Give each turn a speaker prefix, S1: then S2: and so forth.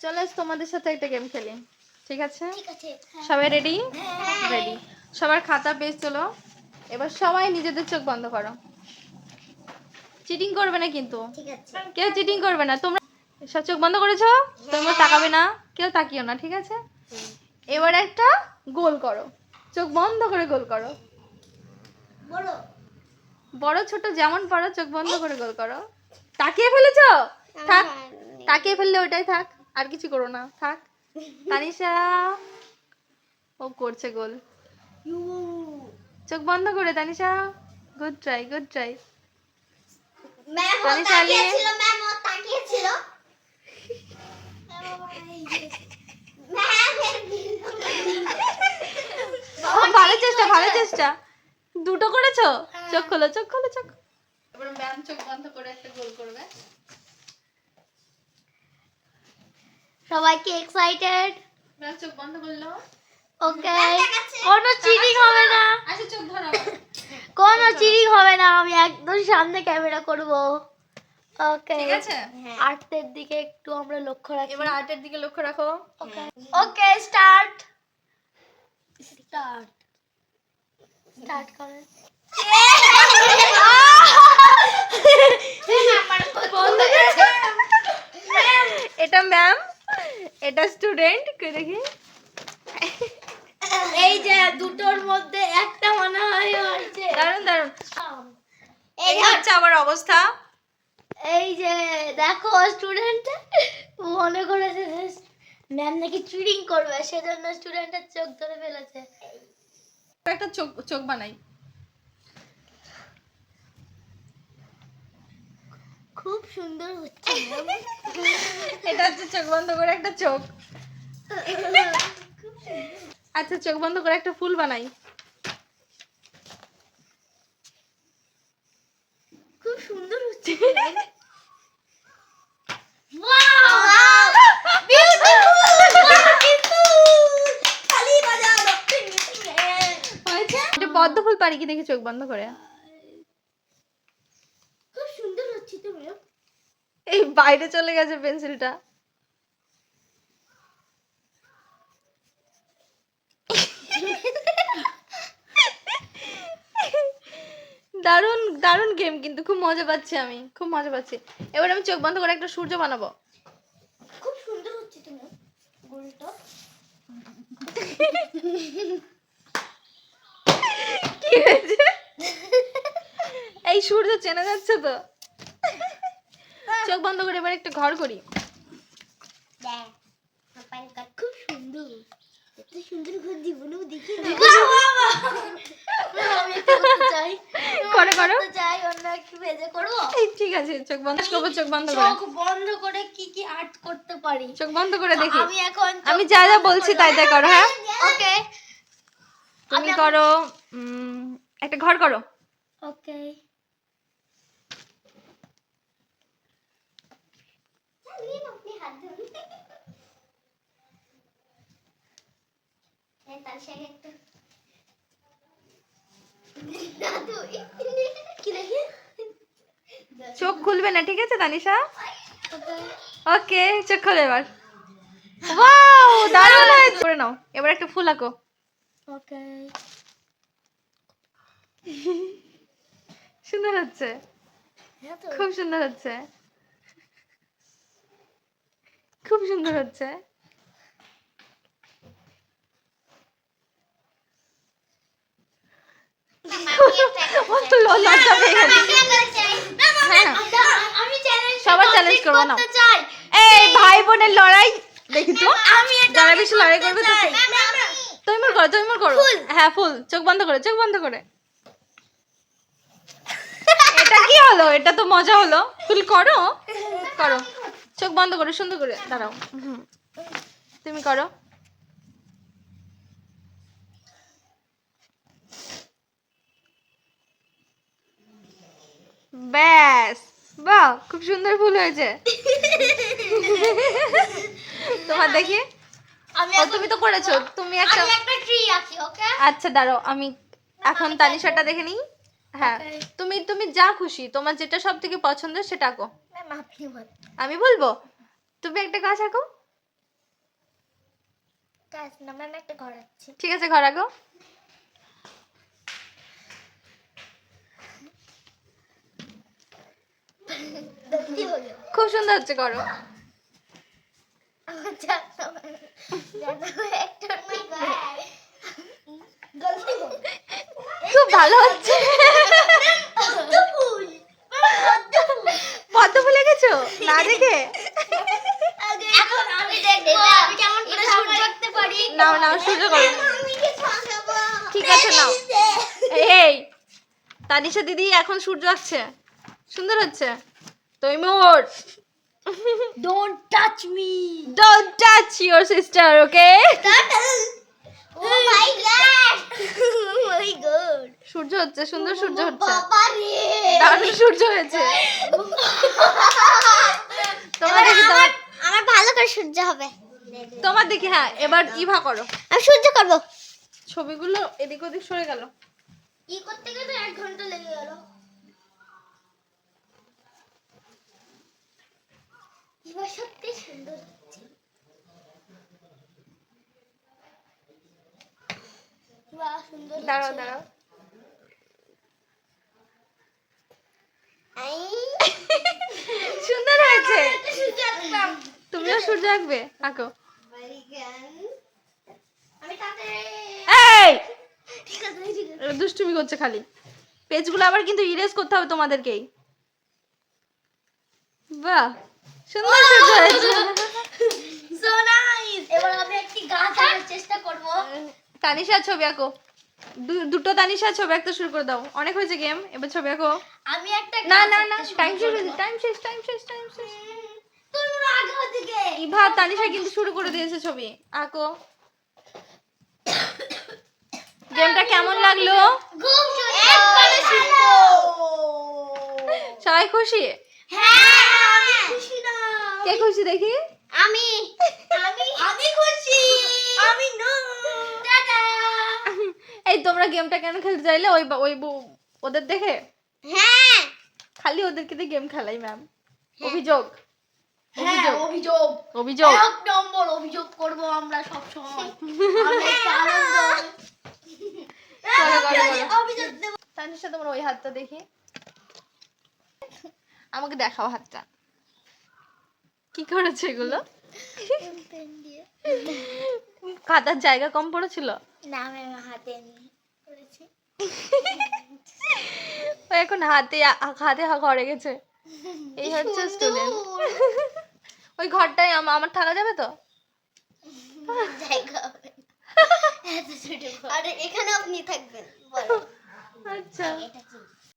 S1: চলো তোমাদের সাথে একটা গেম খেলি। ঠিক আছে?
S2: হ্যাঁ।
S1: সবাই রেডি
S2: হ্যাঁ।
S1: রেডি সবার খাতা পেজ চলো। এবার সবাই নিজেদের চোখ বন্ধ করো। চিটিং করবে না কিন্তু। কেউ চিটিং করবে না। তোমরা সব চোখ বন্ধ করেছ? তোমরা তাকাবে না। কেউ তাকিও না ঠিক আছে? এবার একটা গোল করো। চোখ বন্ধ করে গোল করো।
S2: বড়
S1: বড় ছোট যেমন পারো চোখ বন্ধ করে গোল করো। তাকিয়ে ফেলেছো? থাক। তাকিয়ে ফেললে ওটাই থাক। আর কিছু করো না থাক। তানিশা ও করছে গোল। চোখ বন্ধ করে Tanisha. Good try good try ভালো চেষ্টা ভালো চেষ্টা। দুটো করেছ? চোখ খোলো চোখ খোলো চোখ। এবার ম্যাম চোখ বন্ধ করে একটা গোল করবে।
S2: সবাই কি এক্সাইটেড
S1: ম্যাম চোখ বন্ধ করল।
S2: ওকে কোনো চিটিং হবে না।
S1: আচ্ছা চোখ ধরো।
S2: কোনো চিটিং হবে না আমি একদম সামনে ক্যামেরা করব। ওকে
S1: ঠিক আছে?
S2: আর্টের দিকে একটু আমরা লক্ষ্য রাখি।
S1: এবার আর্টের দিকে লক্ষ্য রাখো।
S2: Okay okay start start start করেন
S1: এটা ম্যাম এটা স্টুডেন্ট কে দেখি?
S2: এই যে দুটোর মধ্যে একটা মনে হয় হয়েছে।
S1: দারুণ দারুণ
S2: এই
S1: হচ্ছে আমার অবস্থা।
S2: এই যে দেখো স্টুডেন্ট মনে করেছে ম্যাম নাকি চিটিং করবে সেজন্য স্টুডেন্টের চোখ ধরে ফেলেছে।
S1: একটা চোখ চোখ বানাই।
S2: খুব সুন্দর হচ্ছে
S1: এটা হচ্ছে চোখ বন্ধ করে একটা চোখ। আচ্ছা চোখ বন্ধ করে একটা ফুল বানাই।
S2: খুব সুন্দর হচ্ছে
S1: পদ্ম ফুল পারি কি দেখি চোখ বন্ধ করে
S2: খুব
S1: এই বাইরে চলে গেছে পেন্সিলটা। দারুণ দারুণ গেম কিন্তু। খুব মজা পাচ্ছি আমি খুব মজা পাচ্ছি। এবার আমি চোখ বন্ধ করে একটা সূর্য বানাবো।
S2: খুব সুন্দর হচ্ছে তো ম্যাম গোলটা।
S1: কি হয়েছে? এই সূর্য চেনা যাচ্ছে তো। চোখ বন্ধ করে এবার একটা ঘর করি।
S2: খুব সুন্দর। এত সুন্দর ঘর জীবনেও দেখি
S1: করো, করো।
S2: চাই অন্য কি ভেজে করব
S1: এই ঠিক আছে চোখ বন্ধ করব চোখ বন্ধ করে।
S2: চোখ বন্ধ করে কি কি আর্ট করতে পারি?
S1: চোখ বন্ধ করে দেখি।
S2: আমি এখন
S1: আমি যা যা বলছি তাই তাই করো হ্যাঁ?
S2: ওকে
S1: তুমি করো উম, একটা ঘর করো।
S2: ওকে কি দেখি
S1: চোখ খুলবে না ঠিক আছে তানিশা? ওকে চোখ খোলো এবার। ওয়াও দারুণ হয়েছে। করে নাও এবার একটা ফুল আঁকো।
S2: ওকে।
S1: সুন্দর হচ্ছে। খুব সুন্দর হচ্ছে। খুব সুন্দর হচ্ছে। হ্যাঁ
S2: আমি চ্যালেঞ্জ
S1: করব না। এই ভাই বোনের লড়াই দেখি তো।
S2: আমি এটা
S1: যারা বেশি লড়াই করবে তো তৈমুর করো তৈমুর করো। হ্যাঁ ফুল। চোখ বন্ধ করে চোখ বন্ধ করে। এটা কি হলো? এটা তো মজা হলো। ফুল করো করো। চোখ বন্ধ করে সুন্দর করে দাঁড়াও। তুমি করো। ব্যাস বাহ খুব সুন্দর ফুল হয়েছে। তোমার দেখি? তুমি তো করেছ তুমি একটা আচ্ছা দাঁড়াও আমি এখন তানিশাটা দেখে নিই। হ্যাঁ তুমি তুমি যা খুশি তোমার যেটা সব থেকে পছন্দ সেটা আঁকো আমি বলব? তুমি একটা গাছ আঁকো। ঠিক আছে ঘর আগো
S2: কি হলো
S1: খুব সুন্দর হচ্ছে করো।
S2: একটা
S1: ভালো হচ্ছে। পদ্ম ফুলে গেছো না দেখে?
S2: এখন আমি দেখব। আমি কেমন করে শুট করতে পারি?
S1: নাও নাও সূর্য করো। ঠিক আছে, নাও। এই তানিশা দিদি এখন সূর্য আসছে। সুন্দর হচ্ছে। Taimur
S2: don't touch me
S1: don't touch your sister okay
S2: oh my god oh my god
S1: সূর্য হচ্ছে সুন্দর সূর্য হচ্ছে। দারুণ সূর্য হয়েছে। তোমার দেখি
S2: আমার ভালো করে সূর্য হবে।
S1: তোমার দেখি হ্যাঁ এবার ইভা করো?
S2: আমি সূর্য করব।
S1: ছবিগুলো এদিক ওদিক সরে গেল।
S2: ই করতে গেলে এক ঘণ্টা লেগে গেল। সত্যি সুন্দর
S1: দাঁড়াও দাঁড়াও। সুন্দর হয়েছে। তুমিও সূর্য আঁকবে? আঁকো। এই! দুষ্টুমি করছে খালি। পেজগুলো আবার কিন্তু ইরেজ করতে হবে তোমাদেরকেই। বাহ সুন্দর সূর্য হয়েছে।
S2: সো নাইস এবার আমি একটি গাছ আঁকার চেষ্টা করব।
S1: তানিশা ছবি আঁকো। দুটো তানিশা ছবি আঁকতে শুরু করে দাও। অনেক হয়েছে গেম এবার ছবি আঁকো।
S2: আমি একটা
S1: না না না
S2: শুরু
S1: টাইম শেষ হয়েছে টাইম শেষ টাইম শেষ টাইম শেষ।
S2: তোমরা আগে ওদিকে
S1: ইভা তানিশা কিন্তু শুরু করে দিয়েছে ছবি। আঁকো। গেমটা কেমন লাগল?
S2: খুব সুন্দর
S1: সবাই খুশি?
S2: হ্যাঁ আমি খুশি না।
S1: কে খুশি দেখি
S2: আমি আমি আমি খুশি আমি নো টাটা
S1: এই তোমরা গেমটা কেন খেলতে চাইলে? ওই ওই ওদের দেখে?
S2: হ্যাঁ।
S1: খালি ওদেরকে দিয়ে গেম খেলাই ম্যাম অভিযোগ।
S2: হ্যাঁ অভিযোগ।
S1: অভিযোগ।
S2: এক নম্বর অভিযোগ করব আমরা সব সময় আনন্দ
S1: করো, করো, করো।
S2: অভিযোগ দেব।
S1: তানিশা তোমার ওই হাতটা দেখি। আমাকে দেখাও হাতটা। কি করেছে এগুলো? খাতার জায়গা কম পড়েছিল?
S2: না আমি হাতে করেছি
S1: ও এখন হাতে হাতে হা ঘরে গেছে। এই হচ্ছে স্টুডেন্ট ওই ঘরটায় আমার থাকা যাবে তো।
S2: আর এখানে আপনি থাকবেন
S1: আচ্ছা।